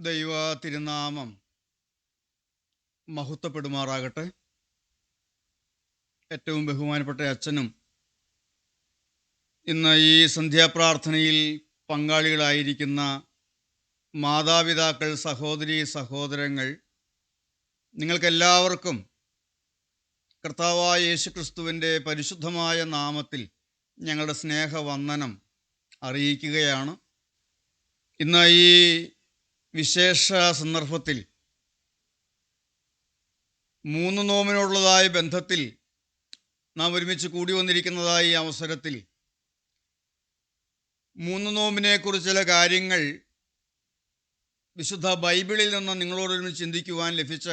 ദൈവ തിരുനാമം മഹത്വപ്പെടുമാറാകട്ടെ. ഏറ്റവും ബഹുമാനപ്പെട്ട അച്ഛനും ഇന്ന് ഈ സന്ധ്യാപ്രാർത്ഥനയിൽ പങ്കാളികളായിരിക്കുന്ന മാതാപിതാക്കൾ സഹോദരി സഹോദരങ്ങൾ നിങ്ങൾക്കെല്ലാവർക്കും കർത്താവായ യേശുക്രിസ്തുവിന്റെ പരിശുദ്ധമായ നാമത്തിൽ ഞങ്ങളുടെ സ്നേഹവന്ദനം അറിയിക്കുകയാണ്. ഇന്ന് ഈ വിശേഷ സന്ദർഭത്തിൽ മൂന്ന് നോമിനോടുള്ളതായ ബന്ധത്തിൽ നാം ഒരുമിച്ച് കൂടി വന്നിരിക്കുന്നതായ അവസരത്തിൽ മൂന്ന് നോമിനെക്കുറിച്ച് ചില കാര്യങ്ങൾ വിശുദ്ധ ബൈബിളിൽ നിന്ന് നിങ്ങളോടൊരുമിച്ച് ചിന്തിക്കുവാൻ ലഭിച്ച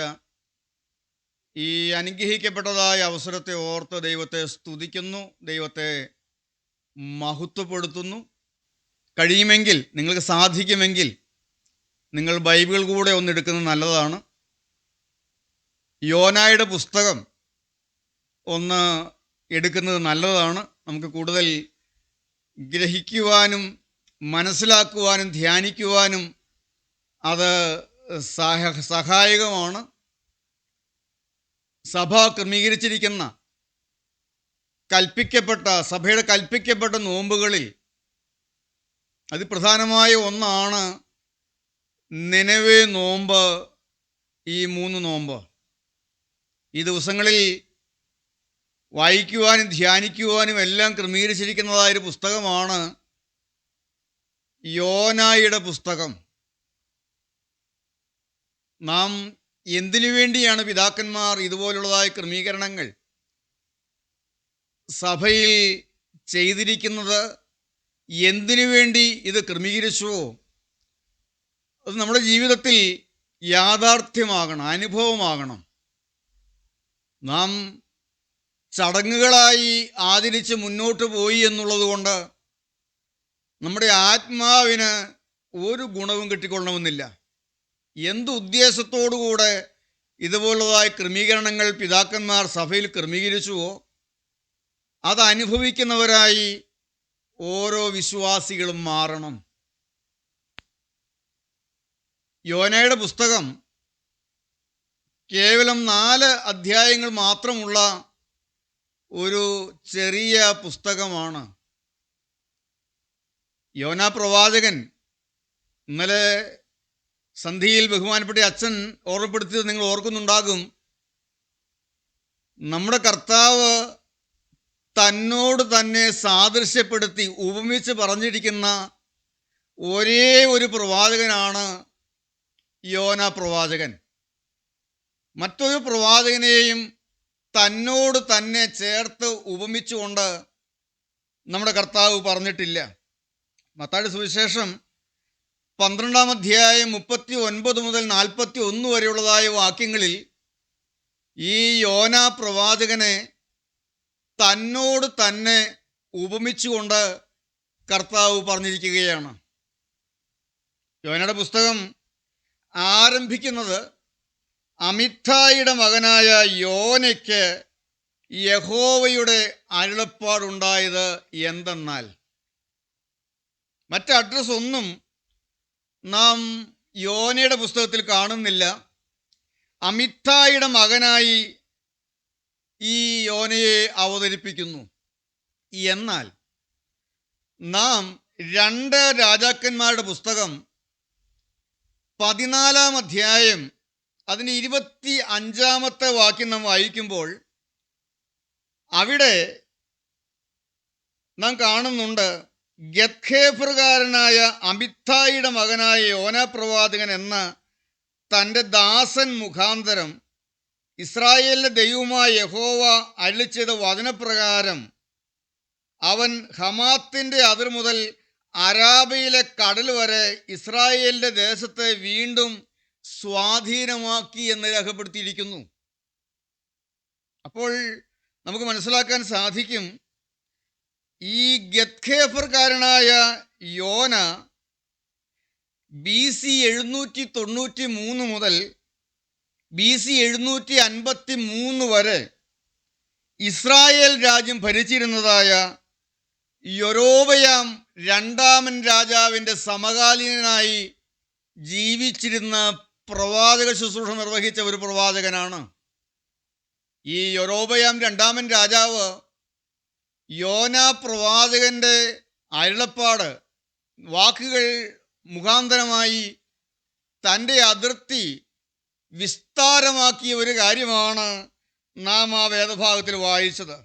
ഈ അനുഗ്രഹിക്കപ്പെട്ടതായ അവസരത്തെ ഓർത്ത് ദൈവത്തെ സ്തുതിക്കുന്നു ദൈവത്തെ മഹത്വപ്പെടുത്തുന്നു. കഴിയുമെങ്കിൽ നിങ്ങൾക്ക് സാധിക്കുമെങ്കിൽ നിങ്ങൾ ബൈബിൾ കൂടെ ഒന്ന് എടുക്കുന്നത് നല്ലതാണ്. യോനായുടെ പുസ്തകം ഒന്ന് എടുക്കുന്നത് നല്ലതാണ്. നമുക്ക് കൂടുതൽ ഗ്രഹിക്കുവാനും മനസ്സിലാക്കുവാനും ധ്യാനിക്കുവാനും അത് സഹ സഹായകമാണ്. സഭ ക്രമീകരിച്ചിരിക്കുന്ന കൽപ്പിക്കപ്പെട്ട സഭയുടെ കൽപ്പിക്കപ്പെട്ട നോമ്പുകളിൽ അതിപ്രധാനമായ ഒന്നാണ് നിലവേ നോമ്പ് ഈ മൂന്ന് നോമ്പ്. ഈ ദിവസങ്ങളിൽ വായിക്കുവാനും ധ്യാനിക്കുവാനും എല്ലാം ക്രമീകരിച്ചിരിക്കുന്നതായൊരു പുസ്തകമാണ് യോനായുടെ പുസ്തകം. നാം എന്തിനു വേണ്ടിയാണ് പിതാക്കന്മാർ ഇതുപോലുള്ളതായ ക്രമീകരണങ്ങൾ സഭയിൽ ചെയ്തിരിക്കുന്നത്? എന്തിനു വേണ്ടി ഇത് ക്രമീകരിച്ചുവോ? അത് നമ്മുടെ ജീവിതത്തിൽ യാഥാർത്ഥ്യമാകണം അനുഭവമാകണം. നാം ചടങ്ങുകളായി ആദരിച്ച് മുന്നോട്ട് പോയി എന്നുള്ളത് കൊണ്ട് നമ്മുടെ ആത്മാവിന് ഒരു ഗുണവും കിട്ടിക്കൊള്ളണമെന്നില്ല. എന്ത് ഉദ്ദേശത്തോടുകൂടെ ഇതുപോലുള്ളതായ ക്രമീകരണങ്ങൾ പിതാക്കന്മാർ സഭയിൽ ക്രമീകരിച്ചുവോ അത് അനുഭവിക്കുന്നവരായി ഓരോ വിശ്വാസികളും മാറണം. യോനയുടെ പുസ്തകം കേവലം നാല് അധ്യായങ്ങൾ മാത്രമുള്ള ഒരു ചെറിയ പുസ്തകമാണ്. യോന പ്രവാചകൻ ഇന്നലെ സന്ധിയിൽ ബഹുമാനപ്പെട്ട അച്ഛൻ ഓർമ്മപ്പെടുത്തിയത് നിങ്ങൾ ഓർക്കുന്നുണ്ടാകും. നമ്മുടെ കർത്താവ് തന്നോട് തന്നെ സാദൃശ്യപ്പെടുത്തി ഉപമിച്ച് പറഞ്ഞിരിക്കുന്ന ഒരേ ഒരു പ്രവാചകനാണ് യോന പ്രവാചകൻ. മറ്റൊരു പ്രവാചകനെയും തന്നോട് തന്നെ ചേർത്ത് ഉപമിച്ചുകൊണ്ട് നമ്മുടെ കർത്താവ് പറഞ്ഞിട്ടില്ല. മത്താടി സുവിശേഷം പന്ത്രണ്ടാം അധ്യായം മുപ്പത്തി ഒൻപത് മുതൽ നാൽപ്പത്തി ഒന്ന് വരെയുള്ളതായ വാക്യങ്ങളിൽ ഈ യോന പ്രവാചകനെ തന്നോട് തന്നെ ഉപമിച്ചുകൊണ്ട് കർത്താവ് പറഞ്ഞിരിക്കുകയാണ്. യോനയുടെ പുസ്തകം ആരംഭിക്കുന്നത് അമിത്തായിയുടെ മകനായ യോനയ്ക്ക് യഹോവയുടെ അരുളപ്പാടുണ്ടായത് എന്തെന്നാൽ മറ്റ് അഡ്രസ് ഒന്നും നാം യോനയുടെ പുസ്തകത്തിൽ കാണുന്നില്ല. അമിത്തായിയുടെ മകനായി ഈ യോനയെ അവതരിപ്പിക്കുന്നു. എന്നാൽ നാം രണ്ട് രാജാക്കന്മാരുടെ പുസ്തകം പതിനാലാം അധ്യായം അതിന് ഇരുപത്തി അഞ്ചാമത്തെ വാക്യം നാം വായിക്കുമ്പോൾ അവിടെ നാം കാണുന്നുണ്ട് ഗത്ഖേഫറുകാരനായ അമിത്തായിയുടെ മകനായ യോന പ്രവാചകൻ എന്ന തന്റെ ദാസൻ മുഖാന്തരം ഇസ്രായേലിന്റെ ദൈവമായ യഹോവ അഴിച്ചത് വചനപ്രകാരം അവൻ ഹമാത്തിന്റെ അതിർ മുതൽ അരാബയിലെ കടൽ വരെ ഇസ്രായേലിന്റെ ദേശത്തെ വീണ്ടും സ്വാധീനമാക്കി എന്ന് രേഖപ്പെടുത്തിയിരിക്കുന്നു. അപ്പോൾ നമുക്ക് മനസ്സിലാക്കാൻ സാധിക്കും ഈ ഗത്ഖേഫർക്കാരനായ യോന ബി സി എഴുന്നൂറ്റി തൊണ്ണൂറ്റി മൂന്ന് മുതൽ ബി സി എഴുന്നൂറ്റി അൻപത്തി മൂന്ന് വരെ ഇസ്രായേൽ രാജ്യം ഭരിച്ചിരുന്നതായ യൊരോബയാം രണ്ടാമൻ രാജാവിന്റെ സമകാലീനായി ജീവിച്ചിരുന്ന പ്രവാചക ശുശ്രൂഷ നിർവഹിച്ച ഒരു പ്രവാചകനാണ്. ഈ യൊറോബയാം രണ്ടാമൻ രാജാവ് യോന പ്രവാചകന്റെ അരുളപ്പാട് വാക്കുകൾ മുഖാന്തരമായി തന്റെ അതിർത്തി വിസ്താരമാക്കിയ ഒരു കാര്യമാണ് നാം ആ വേദഭാഗത്തിൽ വായിച്ചത്.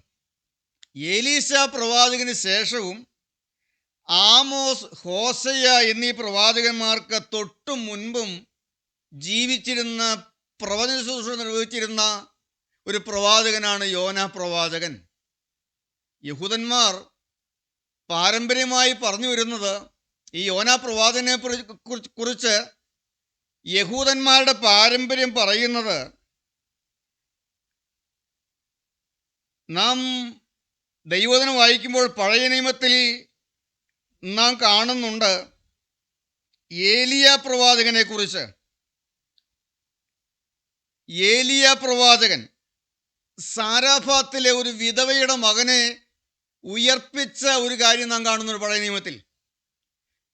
ഏലീസ പ്രവാചകന് ശേഷവും ആമോസ് ഹോസയ എന്നീ പ്രവാചകന്മാർക്ക് തൊട്ടു മുൻപും ജീവിച്ചിരുന്ന പ്രവചന ശുശ്രൂഷ നിർവഹിച്ചിരുന്ന ഒരു പ്രവാചകനാണ് യോന പ്രവാചകൻ. യഹൂദന്മാർ പാരമ്പര്യമായി പറഞ്ഞു വരുന്നത് ഈ യോന പ്രവാചകനെ കുറിച്ച് യഹൂദന്മാരുടെ പാരമ്പര്യം പറയുന്നത് നാം ദൈവദിനം വായിക്കുമ്പോൾ പഴയ നിയമത്തിൽ നാം കാണുന്നുണ്ട് ഏലിയ പ്രവാചകനെ കുറിച്ച്. ഏലിയ പ്രവാചകൻ സാരാഫാത്തിലെ ഒരു വിധവയുടെ മകനെ ഉയർപ്പിച്ച ഒരു കാര്യം നാം കാണുന്നുണ്ട് പഴയ നിയമത്തിൽ.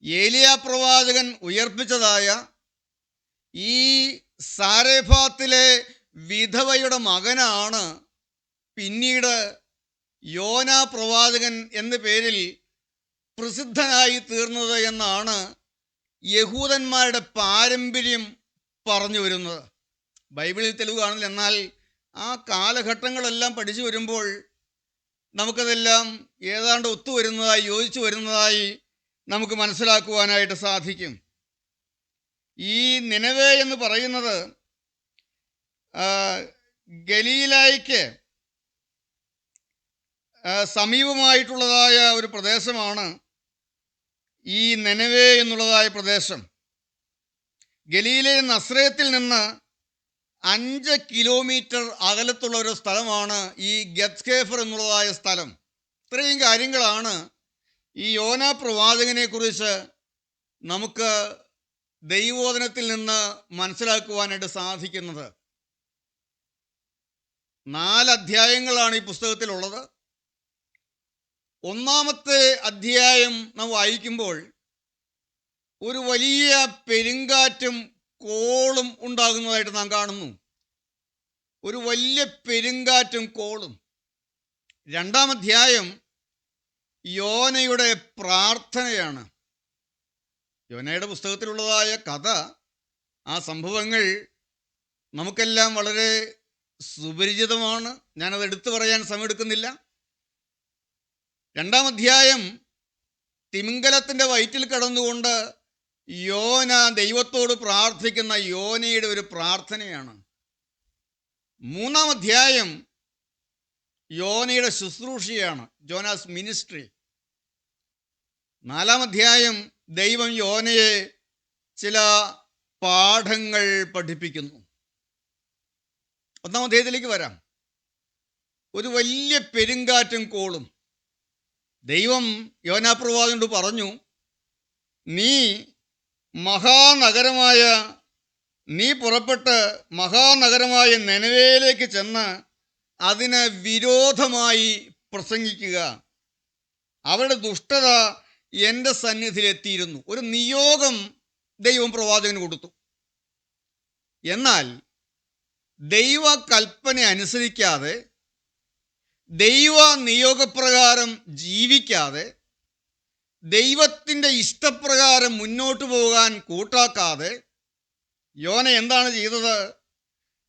ഏലിയ പ്രവാചകൻ ഉയർപ്പിച്ചതായ ഈ സാരഫാത്തിലെ വിധവയുടെ മകനാണ് പിന്നീട് യോന പ്രവാചകൻ എന്ന പേരിൽ പ്രസിദ്ധനായി തീർന്നത് എന്നാണ് യഹൂദന്മാരുടെ പാരമ്പര്യം പറഞ്ഞു വരുന്നത്. ബൈബിളിൽ തെളിവ് കാണില്ല എന്നാൽ ആ കാലഘട്ടങ്ങളെല്ലാം പഠിച്ചു വരുമ്പോൾ നമുക്കതെല്ലാം ഏതാണ്ട് ഒത്തുവരുന്നതായി യോജിച്ചു വരുന്നതായി നമുക്ക് മനസ്സിലാക്കുവാനായിട്ട് സാധിക്കും. ഈ നിലവേ എന്ന് പറയുന്നത് ഗലീലായ്ക്ക് സമീപമായിട്ടുള്ളതായ ഒരു പ്രദേശമാണ് ഈ നെനവേ എന്നുള്ളതായ പ്രദേശം ഗലീലെ നസ്രയത്തിൽ നിന്ന് അഞ്ച് കിലോമീറ്റർ അകലത്തുള്ള ഒരു സ്ഥലമാണ് ഈ ഗത്സ്കേഫർ എന്നുള്ളതായ സ്ഥലം. ഇത്രയും കാര്യങ്ങളാണ് ഈ യോന പ്രവാചകനെ കുറിച്ച് നമുക്ക് ദൈവോധനത്തിൽ നിന്ന് മനസ്സിലാക്കുവാനായിട്ട് സാധിക്കുന്നത്. നാല് അധ്യായങ്ങളാണ് ഈ പുസ്തകത്തിലുള്ളത്. ഒന്നാമത്തെ അധ്യായം നാം വായിക്കുമ്പോൾ ഒരു വലിയ പെരുങ്കാറ്റും കോളും ഉണ്ടാകുന്നതായിട്ട് നാം കാണുന്നു. ഒരു വലിയ പെരുങ്കാറ്റും കോളും. രണ്ടാം അധ്യായം യോനയുടെ പ്രാർത്ഥനയാണ്. യോനയുടെ പുസ്തകത്തിലുള്ളതായ കഥ ആ സംഭവങ്ങൾ നമുക്കെല്ലാം വളരെ സുപരിചിതമാണ്. ഞാനത് എടുത്തു പറയാൻ സമയമെടുക്കുന്നില്ല. രണ്ടാം അധ്യായം തിമിംഗലത്തിന്റെ വയറ്റിൽ കിടന്നുകൊണ്ട് യോന ദൈവത്തോട് പ്രാർത്ഥിക്കുന്ന യോനയുടെ ഒരു പ്രാർത്ഥനയാണ്. മൂന്നാം അധ്യായം യോനയുടെ ശുശ്രൂഷയാണ് ജോനാസ് മിനിസ്ട്രി. നാലാം അധ്യായം ദൈവം യോനയെ ചില പാഠങ്ങൾ പഠിപ്പിക്കുന്നു. ഒന്നാം അധ്യായത്തിലേക്ക് വരാം. ഒരു വലിയ പെരുങ്കാറ്റും കോളും. ദൈവം യോനാപ്രവാചകനോട് പറഞ്ഞു നീ മഹാനഗരമായ നീ പുറപ്പെട്ട് മഹാനഗരമായ നെനവയിലേക്ക് ചെന്ന് അതിന് വിരോധമായി പ്രസംഗിക്കുക. അവരുടെ ദുഷ്ടത എന്റെ സന്നിധിയിലെത്തിയിരുന്നു. ഒരു നിയോഗം ദൈവം പ്രവാചകന് കൊടുത്തു. എന്നാൽ ദൈവ കൽപ്പന അനുസരിക്കാതെ ദൈവ നിയോഗപ്രകാരം ജീവിക്കാതെ ദൈവത്തിന്റെ ഇഷ്ടപ്രകാരം മുന്നോട്ട് പോകാൻ കൂട്ടാക്കാതെ യോന എന്താണ് ചെയ്തത്?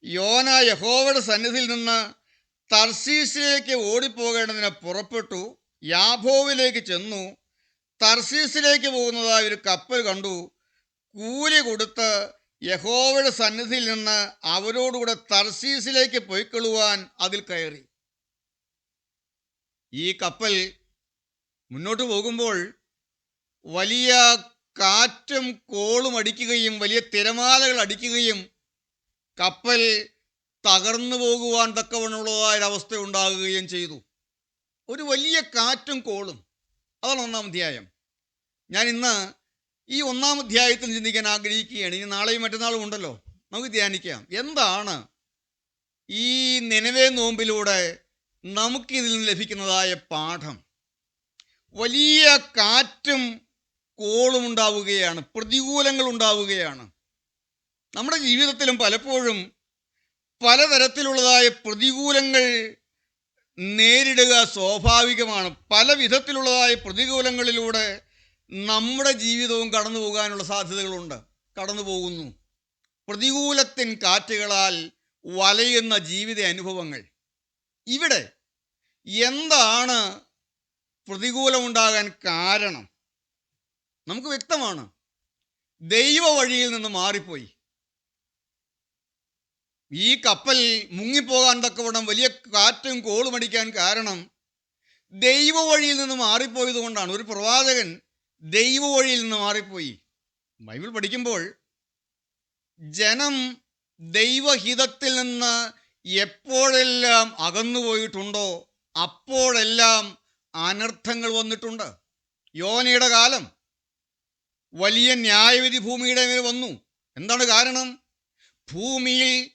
യോന യഹോവയുടെ സന്നിധിയിൽ നിന്ന് തർസീസിലേക്ക് ഓടിപ്പോകേണ്ടതിന് പുറപ്പെട്ടു യാഭോവിലേക്ക് ചെന്നു. തർസീസിലേക്ക് പോകുന്നതായ ഒരു കപ്പൽ കണ്ടു. കൂലി കൊടുത്ത് യഹോവയുടെ സന്നിധിയിൽ നിന്ന് അവരോടുകൂടെ തർസീസിലേക്ക് പൊയ്ക്കൊള്ളുവാൻ അതിൽ കയറി. ഈ കപ്പൽ മുന്നോട്ട് പോകുമ്പോൾ വലിയ കാറ്റും കോളും അടിക്കുകയും വലിയ തിരമാലകൾ അടിക്കുകയും കപ്പൽ തകർന്നു പോകുവാൻ തക്കവണ്ണുള്ളതായൊരവസ്ഥ ഉണ്ടാകുകയും ചെയ്തു. ഒരു വലിയ കാറ്റും കോളും. അതാണ് ഒന്നാം അധ്യായം. ഞാൻ ഇന്ന് ഈ ഒന്നാം അധ്യായത്തിൽ ചിന്തിക്കാൻ ആഗ്രഹിക്കുകയാണ്. ഇനി നാളെയും മറ്റന്നാളും ഉണ്ടല്ലോ. നമുക്ക് ധ്യാനിക്കാം. എന്താണ് ഈ നിലവേ നോമ്പിലൂടെ നമുക്കിതിൽ നിന്ന് ലഭിക്കുന്നതായ പാഠം. വലിയ കാറ്റും കോളും ഉണ്ടാവുകയാണ് പ്രതികൂലങ്ങൾ ഉണ്ടാവുകയാണ്. നമ്മുടെ ജീവിതത്തിലും പലപ്പോഴും പലതരത്തിലുള്ളതായ പ്രതികൂലങ്ങൾ നേരിടുക സ്വാഭാവികമാണ്. പല വിധത്തിലുള്ളതായ പ്രതികൂലങ്ങളിലൂടെ നമ്മുടെ ജീവിതവും കടന്നു പോകാനുള്ള സാധ്യതകളുണ്ട്. കടന്നു പോകുന്നു. പ്രതികൂലത്തിൻ കാറ്റുകളാൽ വലയുന്ന ജീവിത അനുഭവങ്ങൾ. ഇവിടെ എന്താണ് പ്രതികൂലമുണ്ടാകാൻ കാരണം? നമുക്ക് വ്യക്തമാണ്. ദൈവ വഴിയിൽ നിന്ന് മാറിപ്പോയി. ഈ കപ്പൽ മുങ്ങിപ്പോകാൻ തക്കവണ്ണം വലിയ കാറ്റും കോളും അടിക്കാൻ കാരണം ദൈവ വഴിയിൽ നിന്ന് മാറിപ്പോയത് കൊണ്ടാണ്. ഒരു പ്രവാചകൻ ദൈവ വഴിയിൽ നിന്ന് മാറിപ്പോയി. ബൈബിൾ പഠിക്കുമ്പോൾ ജനം ദൈവഹിതത്തിൽ നിന്ന് എപ്പോഴെല്ലാം അകന്നുപോയിട്ടുണ്ടോ അപ്പോഴെല്ലാം അനർത്ഥങ്ങൾ വന്നിട്ടുണ്ട്. യോനയുടെ കാലം വലിയ ന്യായവിധി ഭൂമിയുടെ മേൽ വന്നു. എന്താണ് കാരണം? ഭൂമിയിൽ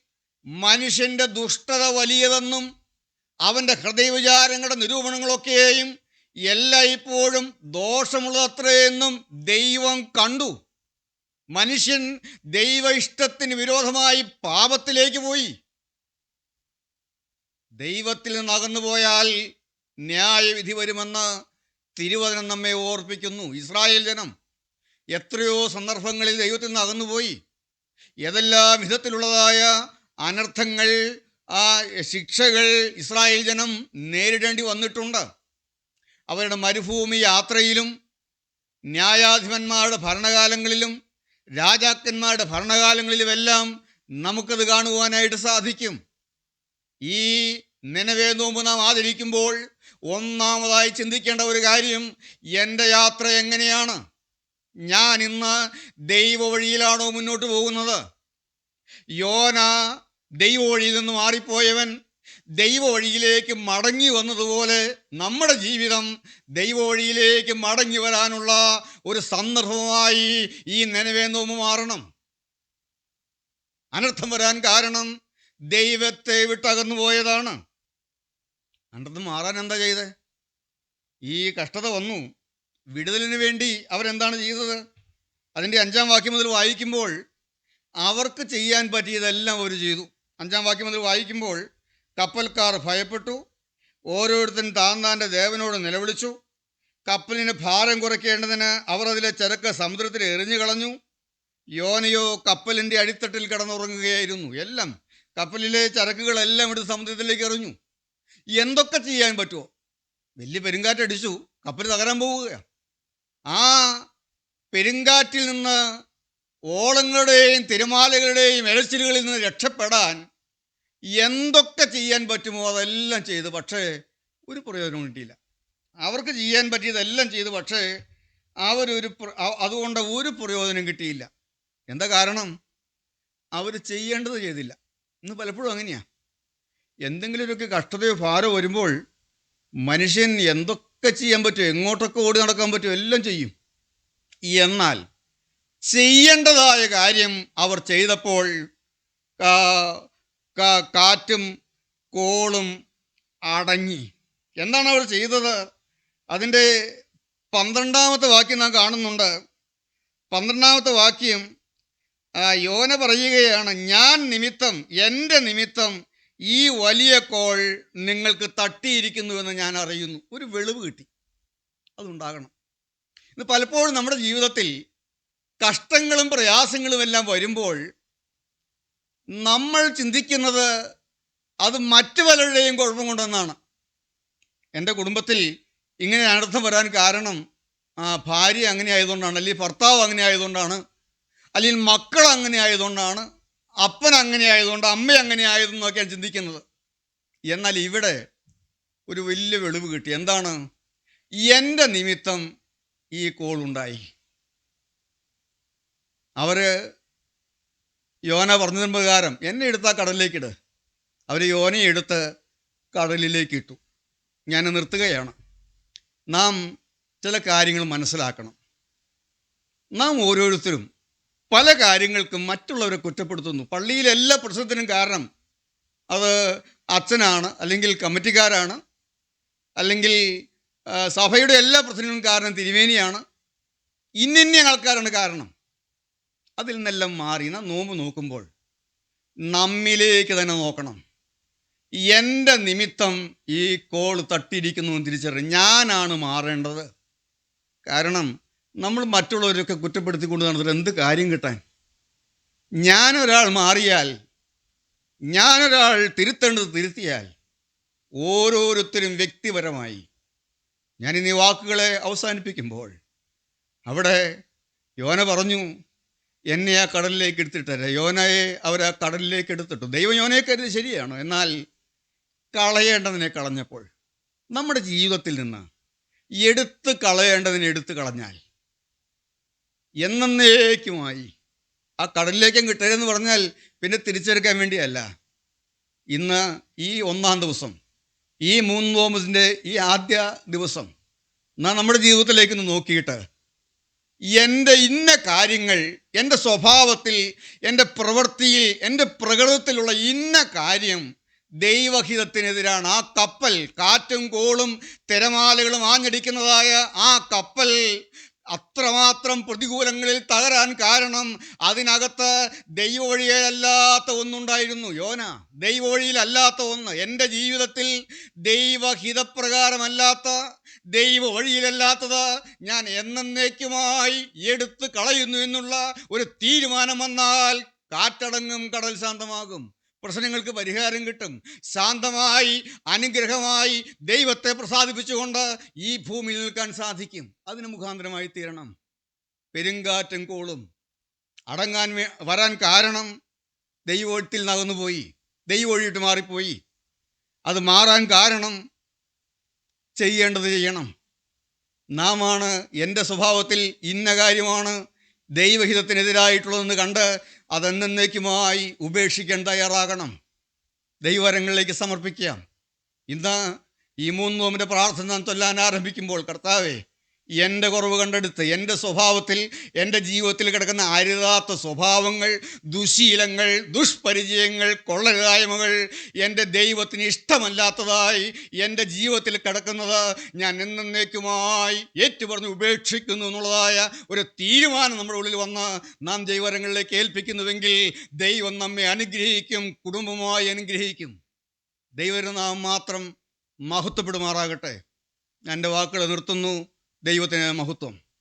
മനുഷ്യന്റെ ദുഷ്ടത വലിയതെന്നും അവന്റെ ഹൃദയവിചാരങ്ങളുടെ നിരൂപണങ്ങളൊക്കെയും എല്ലായ്പ്പോഴും ദോഷമുള്ളത്രയെന്നും ദൈവം കണ്ടു. മനുഷ്യൻ ദൈവ ഇഷ്ടത്തിന് വിരോധമായി പാപത്തിലേക്ക് പോയി. ദൈവത്തിൽ നിന്ന് അകന്നുപോയാൽ ന്യായവിധി വരുമെന്ന് തിരുവചനം നമ്മെ ഓർപ്പിക്കുന്നു. ഇസ്രായേൽ ജനം എത്രയോ സന്ദർഭങ്ങളിൽ ദൈവത്തിൽ നിന്ന് അകന്നുപോയി. ഏതെല്ലാം വിധത്തിലുള്ളതായ അനർത്ഥങ്ങൾ ആ ശിക്ഷകൾ ഇസ്രായേൽ ജനം നേരിടേണ്ടി വന്നിട്ടുണ്ട്. അവരുടെ മരുഭൂമി യാത്രയിലും ന്യായാധിപന്മാരുടെ ഭരണകാലങ്ങളിലും രാജാക്കന്മാരുടെ ഭരണകാലങ്ങളിലുമെല്ലാം നമുക്കത് കാണുവാനായിട്ട് സാധിക്കും. ഈ നിലവേ നോമ്പ് നാം ആദരിക്കുമ്പോൾ ഒന്നാമതായി ചിന്തിക്കേണ്ട ഒരു കാര്യം എന്റെ യാത്ര എങ്ങനെയാണ്? ഞാൻ ഇന്ന് ദൈവ വഴിയിലാണോ മുന്നോട്ട് പോകുന്നത്? യോന ദൈവ വഴിയിൽ നിന്ന് മാറിപ്പോയവൻ ദൈവ വഴിയിലേക്ക് മടങ്ങി വന്നതുപോലെ നമ്മുടെ ജീവിതം ദൈവ വഴിയിലേക്ക് മടങ്ങി വരാനുള്ള ഒരു സന്ദർഭമായി ഈ നനവേ മാറണം. അനർത്ഥം വരാൻ കാരണം ദൈവത്തെ വിട്ടകന്നു പോയതാണ്. അണ്ടത് മാറാൻ എന്താ ചെയ്തേ? ഈ കഷ്ടത വന്നു. വിടുതലിന് വേണ്ടി അവരെന്താണ് ചെയ്തത്? അതിന്റെ അഞ്ചാം വാക്യം മുതൽ വായിക്കുമ്പോൾ അവർക്ക് ചെയ്യാൻ പറ്റിയതെല്ലാം അവർ ചെയ്തു. അഞ്ചാം വാക്യം മുതൽ വായിക്കുമ്പോൾ കപ്പൽക്കാർ ഭയപ്പെട്ടു. ഓരോരുത്തൻ താൻ താന്റെ ദേവനോട് നിലവിളിച്ചു. കപ്പലിന് ഭാരം കുറയ്ക്കേണ്ടതിന് അവർ അതിലെ ചരക്ക് സമുദ്രത്തിൽ എറിഞ്ഞു കളഞ്ഞു യോനയോ കപ്പലിന്റെ അടിത്തട്ടിൽ കിടന്നുറങ്ങുകയായിരുന്നു. എല്ലാം കപ്പലിലെ ചരക്കുകളെല്ലാം എടുത്ത് സമുദ്രത്തിലേക്ക് എറിഞ്ഞു. എന്തൊക്കെ ചെയ്യാൻ പറ്റുമോ വലിയ പെരുങ്കാറ്റടിച്ചു കപ്പൽ തകരാൻ പോവുകയാണ് ആ പെരുങ്കാറ്റിൽ നിന്ന് ഓളങ്ങളുടെയും തിരമാലകളുടെയും ഇഴച്ചിലുകളിൽ നിന്ന് രക്ഷപ്പെടാൻ എന്തൊക്കെ ചെയ്യാൻ പറ്റുമോ അതെല്ലാം ചെയ്തു. പക്ഷേ ഒരു പ്രയോജനം കിട്ടിയില്ല. അവർക്ക് ചെയ്യാൻ പറ്റിയതെല്ലാം ചെയ്തു. പക്ഷേ അവരൊരു അതുകൊണ്ട് ഒരു പ്രയോജനം കിട്ടിയില്ല. എന്താ കാരണം? അവർ ചെയ്യേണ്ടത് ചെയ്തില്ല. ഇന്ന് പലപ്പോഴും അങ്ങനെയാണ് എന്തെങ്കിലുമൊക്കെ കഷ്ടതയോ ഭാരോ വരുമ്പോൾ മനുഷ്യൻ എന്തൊക്കെ ചെയ്യാൻ പറ്റുമോ എങ്ങോട്ടൊക്കെ ഓടി നടക്കാൻ പറ്റുമോ എല്ലാം ചെയ്യും. എന്നാൽ ചെയ്യേണ്ടതായ കാര്യം അവർ ചെയ്തപ്പോൾ കാറ്റും കോളും അടങ്ങി. എന്താണ് അവർ ചെയ്തത്? അതിന്റെ പന്ത്രണ്ടാമത്തെ വാക്യം നാം കാണുന്നുണ്ട്. പന്ത്രണ്ടാമത്തെ വാക്യം ആ, യോന പറയുകയാണ് ഞാൻ നിമിത്തം എന്റെ നിമിത്തം ഈ വലിയ കോൾ നിങ്ങൾക്ക് തട്ടിയിരിക്കുന്നുവെന്ന് ഞാൻ അറിയുന്നു. ഒരു വെളിവ് കിട്ടി. അതുണ്ടാകണം. ഇന്ന് പലപ്പോഴും നമ്മുടെ ജീവിതത്തിൽ കഷ്ടങ്ങളും പ്രയാസങ്ങളും എല്ലാം വരുമ്പോൾ നമ്മൾ ചിന്തിക്കുന്നത് അത് മറ്റു പലരുടെയും കുഴപ്പം കൊണ്ടെന്നാണ്. എന്റെ കുടുംബത്തിൽ ഇങ്ങനെ അനർത്ഥം വരാൻ കാരണം ഭാര്യ അങ്ങനെ ആയതുകൊണ്ടാണ് അല്ലെങ്കിൽ ഭർത്താവ് അങ്ങനെ ആയതുകൊണ്ടാണ് അല്ലെങ്കിൽ മക്കൾ അങ്ങനെ ആയതുകൊണ്ടാണ് അപ്പൻ അങ്ങനെ ആയതുകൊണ്ട് അമ്മ അങ്ങനെ ആയതെന്നൊക്കെയാണ് ചിന്തിക്കുന്നത്. എന്നാൽ ഇവിടെ ഒരു വലിയ വെളിവ് കിട്ടി. എന്താണ്? എന്റെ നിമിത്തം ഈ കോൾ ഉണ്ടായി. അവർ യോന പറഞ്ഞതിന് പ്രകാരം എന്നെ എടുത്ത കടലിലേക്കിട് അവർ യോനയെ എടുത്ത് കടലിലേക്ക് ഇട്ടു. ഞാൻ നിർത്തുകയാണ്. നാം ചില കാര്യങ്ങൾ മനസ്സിലാക്കണം. നാം ഓരോരുത്തരും പല കാര്യങ്ങൾക്കും മറ്റുള്ളവരെ കുറ്റപ്പെടുത്തുന്നു. പള്ളിയിലെ എല്ലാ പ്രശ്നത്തിനും കാരണം അത് അച്ഛനാണ് അല്ലെങ്കിൽ കമ്മിറ്റിക്കാരാണ് അല്ലെങ്കിൽ സഭയുടെ എല്ലാ പ്രശ്നങ്ങളും കാരണം തിരുമേനിയാണ്. ഇന്നിന്ന ആൾക്കാരാണ് കാരണം. അതിൽ നിന്നെല്ലാം മാറി. നാം നോമ്പ് നോക്കുമ്പോൾ നമ്മിലേക്ക് തന്നെ നോക്കണം. എന്റെ നിമിത്തം ഈ കോൾ തട്ടിയിരിക്കുന്നു തിരിച്ചറിയും ഞാനാണ് മാറേണ്ടത്. കാരണം നമ്മൾ മറ്റുള്ളവരൊക്കെ കുറ്റപ്പെടുത്തിക്കൊണ്ട് നടന്നിട്ട് എന്ത് കാര്യം കിട്ടാൻ? ഞാനൊരാൾ മാറിയാൽ ഞാനൊരാൾ തിരുത്തേണ്ടത് തിരുത്തിയാൽ ഓരോരുത്തരും വ്യക്തിപരമായി. ഞാൻ ഇനി വാക്കുകളെ അവസാനിപ്പിക്കുമ്പോൾ അവിടെ യോന പറഞ്ഞു എന്നെ ആ കടലിലേക്ക് എടുത്തിട്ടല്ല യോനയെ അവർ ആ കടലിലേക്ക് എടുത്തിട്ടു. ദൈവം യോനയെ കരുതി ശരിയാണ്? എന്നാൽ കളയേണ്ടതിനെ കളഞ്ഞപ്പോൾ നമ്മുടെ ജീവിതത്തിൽ നിന്ന് എടുത്ത് കളയേണ്ടതിനെ എടുത്തു കളഞ്ഞാൽ എന്നേക്കുമായി. ആ കടലിലേക്കും കിട്ടരുതെന്ന് പറഞ്ഞാൽ പിന്നെ തിരിച്ചെടുക്കാൻ വേണ്ടിയല്ല. ഇന്ന് ഈ ഒന്നാം ദിവസം ഈ മൂന്ന് തോമസിന്റെ ഈ ആദ്യ ദിവസം നാം നമ്മുടെ ജീവിതത്തിലേക്ക് ഒന്ന് നോക്കിയിട്ട് എന്റെ ഇന്ന കാര്യങ്ങൾ എന്റെ സ്വഭാവത്തിൽ എന്റെ പ്രവൃത്തിയിൽ എന്റെ പ്രകൃതത്തിലുള്ള ഇന്ന കാര്യം ദൈവഹിതത്തിനെതിരാണ്. ആ കപ്പൽ കാറ്റും കോളും തിരമാലകളും ആഞ്ഞടിക്കുന്നതായ ആ കപ്പൽ അത്രമാത്രം പ്രതികൂലങ്ങളിൽ തകരാൻ കാരണം അതിനകത്ത് ദൈവവഴിയല്ലാത്ത ഒന്നുണ്ടായിരുന്നു. യോന ദൈവവഴിയിലല്ലാത്ത ഒന്ന്. എന്റെ ജീവിതത്തിൽ ദൈവഹിതപ്രകാരമല്ലാത്ത ദൈവ വഴിയിലല്ലാത്തത് ഞാൻ എന്നേക്കുമായി എടുത്ത് കളയുന്നു എന്നുള്ള ഒരു തീരുമാനം വന്നാൽ കാറ്റടങ്ങും കടൽ ശാന്തമാകും പ്രശ്നങ്ങൾക്ക് പരിഹാരം കിട്ടും. ശാന്തമായി അനുഗ്രഹമായി ദൈവത്തെ പ്രസാദിപ്പിച്ചുകൊണ്ട് ഈ ഭൂമിയിൽ നിൽക്കാൻ സാധിക്കും. അതിന് മുഖാന്തരമായി തീരണം. പെരുങ്കാറ്റും കോളും. അടങ്ങാൻ വരാൻ കാരണം ദൈവത്തിൽ നകന്നുപോയി. ദൈവമൊഴിയിട്ട് മാറിപ്പോയി. അത് മാറാൻ കാരണം ചെയ്യേണ്ടത് ചെയ്യണം. നാമാണ് എന്റെ സ്വഭാവത്തിൽ ഇന്ന കാര്യമാണ് ദൈവഹിതത്തിനെതിരായിട്ടുള്ളതെന്ന് കണ്ട് അതെന്നേക്കുമായി ഉപേക്ഷിക്കാൻ തയ്യാറാകണം. ദൈവരങ്ങളിലേക്ക് സമർപ്പിക്കാം. ഇന്ന് ഈ മൂന്ന് നോമിന്റെ പ്രാർത്ഥന തൊല്ലാൻ ആരംഭിക്കുമ്പോൾ കർത്താവേ എന്റെ കുറവ് കണ്ടെടുത്ത് എന്റെ സ്വഭാവത്തിൽ എന്റെ ജീവിതത്തിൽ കിടക്കുന്ന അരുതാത്ത സ്വഭാവങ്ങൾ ദുശീലങ്ങൾ ദുഷ്പരിചയങ്ങൾ കൊള്ളരുതായ്മകൾ എന്റെ ദൈവത്തിന് ഇഷ്ടമല്ലാത്തതായി എന്റെ ജീവിതത്തിൽ കിടക്കുന്നത് ഞാൻ എന്നേക്കുമായി ഏറ്റുപറഞ്ഞ് ഉപേക്ഷിക്കുന്നു എന്നുള്ളതായ ഒരു തീരുമാനം നമ്മുടെ ഉള്ളിൽ വന്ന് നാം ദൈവരങ്ങളിലേക്ക് ഏൽപ്പിക്കുന്നുവെങ്കിൽ ദൈവം നമ്മെ അനുഗ്രഹിക്കും കുടുംബമായി അനുഗ്രഹിക്കും. ദൈവനാം മാത്രം മഹത്വപ്പെടുമാറാകട്ടെ. എന്റെ വാക്കുകൾ നിർത്തുന്നു. ദൈവത്തിന് മഹത്വം.